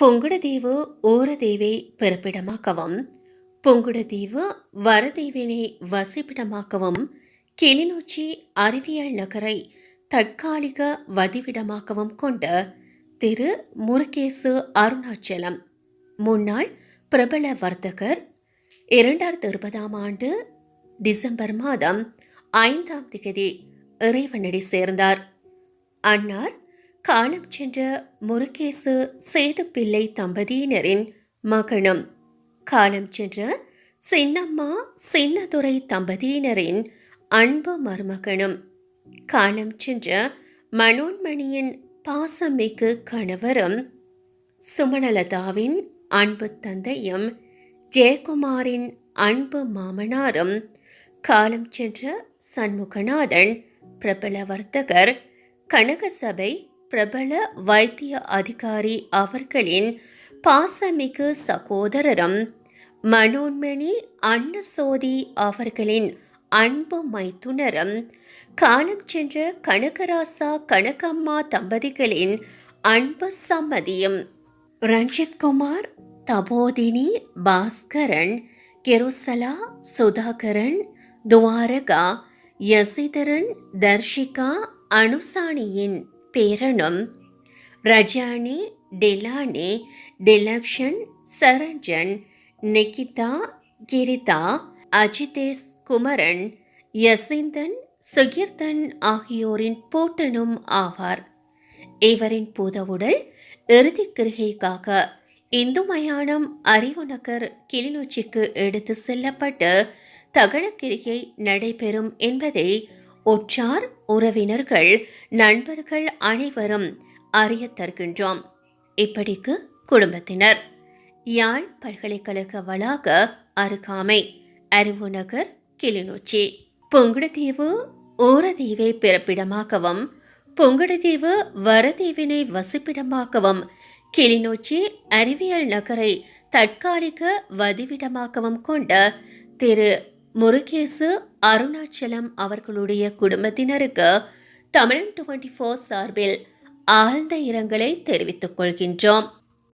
புங்குடுதீவு ஊரதீவை பிறப்பிடமாக்கவும் பொங்குடதீவு வரதீவினை வசிப்பிடமாக்கவும் கிளிநொச்சி அறிவியல் நகரை தற்காலிக வதிவிடமாக்கவும் கொண்ட திரு. முருகேசு அருணாச்சலம். முன்னாள் பிரபல வர்த்தகர் இரண்டாயிரத்தி இருபதாம் ஆண்டு டிசம்பர் மாதம் ஐந்தாம் திகதி இறைவனடி சேர்ந்தார். அன்னார் காலம் சென்ற முருகேசு சேதுப்பிள்ளை தம்பதியினரின் மகனும். காலம் சென்ற சின்னம்மா சின்னதுரை தம்பதியினரின் அன்பு மருமகனும். காலம் சென்ற மனோன்மணியின் பாசமிகு கணவரும் சுமணலதாவின் அன்பு தந்தையும் ஜெயக்குமாரின் அன்பு மாமனாரும். காலம் சென்ற சண்முகநாதன் பிரபல வர்த்தகர் கனகசபை பிரபல வைத்திய அதிகாரி அவர்களின் பாசமிகு சகோதரரும் மனோன்மணி அன்னசோதி அவர்களின் அன்பு மைத்துனரும் காலம் சென்ற கனகராசா கனகம்மா தம்பதிகளின் அன்பு சம்மதியும். ரஞ்சித்குமார் தபோதினி பாஸ்கரன் கெருசலா சுதாகரன் துவாரகா யசிதரன் தர்ஷிகா அனுசானியின் பேரனும் ரஜானி டெலானி டிலக்ஷன் சரஞ்சன் நிகிதா கிரிதா அஜிதேஷ் குமரன் யசிந்தன் சுகீர்த்தன் ஆகியோரின் பூட்டனும் ஆவார். இவரின் பூதவுடல் இறுதிக் கிருகைக்காக இந்து மயானம் அறிவுநகர் கிளிநொச்சிக்கு எடுத்து செல்லப்பட்டு தகனக்கிரிகை நடைபெறும் என்பதை உற்றார் உறவினர்கள் நண்பர்கள் அனைவரும் அறிய தருகின்றோம். இப்படிக்கு குடும்பத்தினர். யாழ் பல்கலைக்கழக வளாக அருகாமை அறிவுநகர் கிளிநொச்சி. புங்குடுதீவு ஊரதீவை பிறப்பிடமாகவும் புங்குடுதீவு வரதீவினை வசிப்பிடமாகவும் கிளிநொச்சி அறிவியல் நகரை தற்காலிக வதிவிடமாகவும் கொண்ட திரு முருகேசு அருணாச்சலம் அவர்களுடைய குடும்பத்தினருக்கு தமிழ் டுவெண்ட்டி ஃபோர் சார்பில் ஆழ்ந்த இரங்கலை தெரிவித்துக் கொள்கின்றோம்.